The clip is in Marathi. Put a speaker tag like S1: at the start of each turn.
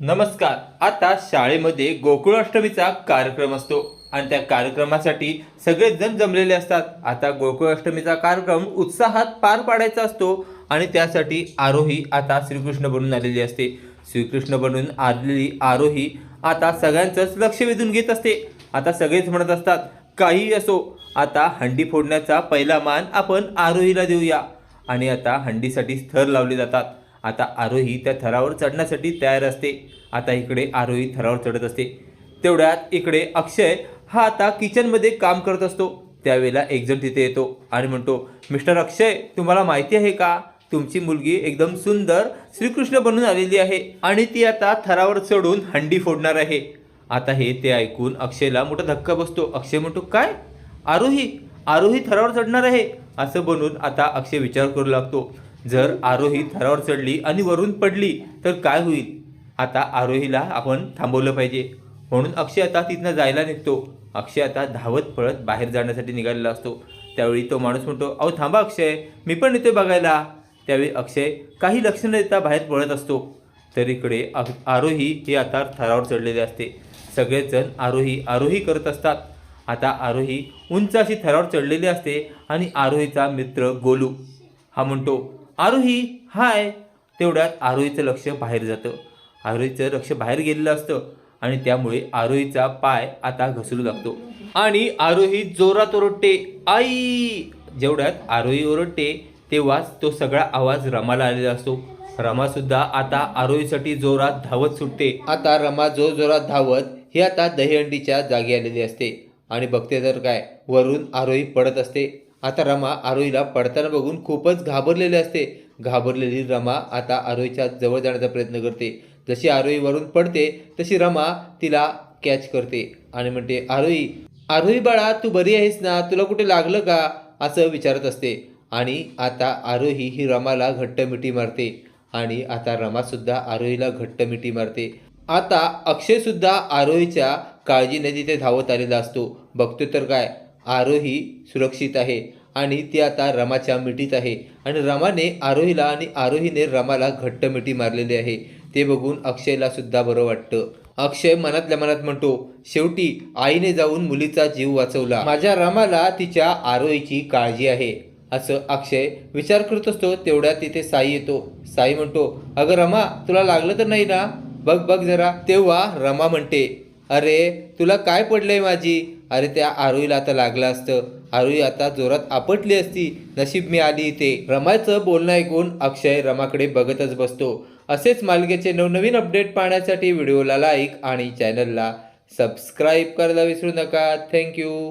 S1: नमस्कार. आता शाळेमध्ये गोकुळाष्टमीचा कार्यक्रम असतो. आणि त्या कार्यक्रमासाठी सगळेजण जमलेले असतात. आता गोकुळाष्टमीचा कार्यक्रम उत्साहात पार पाडायचा असतो. आणि त्यासाठी आरोही आता श्रीकृष्ण बनून आलेली असते. श्रीकृष्ण बनून आलेली आरोही आता सगळ्यांचंच लक्ष वेधून घेत असते. आता सगळेच म्हणत असतात काही असो आता हंडी फोडण्याचा पहिला मान आपण आरोहीला देऊया. आणि आता हंडीसाठी स्थर लावले जातात. आता आरोही त्या थरावर चढण्यासाठी तयार असते. आता इकडे आरोही थरावर चढत असते. तेवढ्यात इकडे अक्षय हा आता किचनमध्ये काम करत असतो. त्यावेळेला एकजण तिथे येतो आणि म्हणतो मिस्टर अक्षय तुम्हाला माहिती आहे का? तुमची मुलगी एकदम सुंदर श्रीकृष्ण बनून आलेली आहे आणि ती आता थरावर चढून हंडी फोडणार आहे. आता हे ते ऐकून अक्षयला मोठा धक्का बसतो. अक्षय म्हणतो काय? आरोही? आरोही थरावर चढणार आहे? असं बनून आता अक्षय विचार करू लागतो. जर आरोही थरावर चढली आणि वरून पडली तर काय होईल? आता आरोहीला आपण थांबवलं पाहिजे. म्हणून अक्षय आता तिथनं जायला निघतो. अक्षय आता धावत पळत बाहेर जाण्यासाठी निघालेला असतो. त्यावेळी तो माणूस म्हणतो अहो थांबा अक्षय मी पण येतोय बघायला. त्यावेळी अक्षय काही लक्ष न देता बाहेर पळत असतो. तर इकडे आरोही हे आता थरावर चढलेले असते. सगळेजण आरोही आरोही करत असतात. आता आरोही उंच अशी थरावर चढलेली असते आणि आरोहीचा मित्र गोलू हा म्हणतो आरोही हाय तेवढ्यात आरोहीचं लक्ष बाहेर जातं. आरोहीचं लक्ष बाहेर गेलेलं असतं आणि त्यामुळे आरोहीचा पाय आता घसरू लागतो. आणि आरोही जोरात ओरडते आई! जेवढ्यात आरोही ओरडते तेव्हाच तो सगळा आवाज रमाला आलेला असतो. रमासुद्धा आता आरोहीसाठी जोरात धावत सुटते. आता रमा जो जोरात धावत ही आता दहीहंडीच्या जागी आलेली असते. आणि बघते तर काय वरून आरोही पडत असते. आता रमा आरोहीला पडताना बघून खूपच घाबरलेली असते. घाबरलेली रमा आता आरोहीच्या जवळ जाण्याचा प्रयत्न करते. जशी आरोही वरून पडते तशी रमा तिला कॅच करते आणि म्हणते आरोही आरोही बाळा तू बरी आहेस ना? तुला कुठे लागलं का? असं विचारत असते. आणि आता आरोही ही रमाला घट्ट मिठी मारते आणि आता रमासुद्धा आरोहीला घट्ट मिठी मारते. आता अक्षयसुद्धा आरोहीच्या काळजीने तिथे धावत आलेला असतो. बघतो तर काय? आरोही सुरक्षित आहे. आणि ती आता रमाच्या मिठीत आहे. आणि रमाने आरोहीला आणि आरोहीने रमाला घट्ट मिठी मारलेली आहे. ते बघून अक्षयला सुद्धा बरं वाटतं. अक्षय मनातल्या मनात म्हणतो शेवटी आईने जाऊन मुलीचा जीव वाचवला. माझ्या रमाला तिच्या आरोहीची काळजी आहे. असं अक्षय विचार करत असतो. तेवढ्या तिथे साई येतो. साई म्हणतो अगं रमा तुला लागलं तर नाही ना? बघ बघ जरा. तेव्हा रमा म्हणते अरे तुला काय पडलंय माझी? अरे त्या आरोहीला आता लागलं असतं. आरोही आता जोरात आपटली असती. नशीब मी आली इथे. रमाचं बोलणं ऐकून अक्षय रमाकडे बघतच बसतो. असेच मालिकेचे नवनवीन अपडेट पाहण्यासाठी व्हिडिओला लाईक आणि चॅनलला सबस्क्राईब करायला विसरू नका. थँक्यू.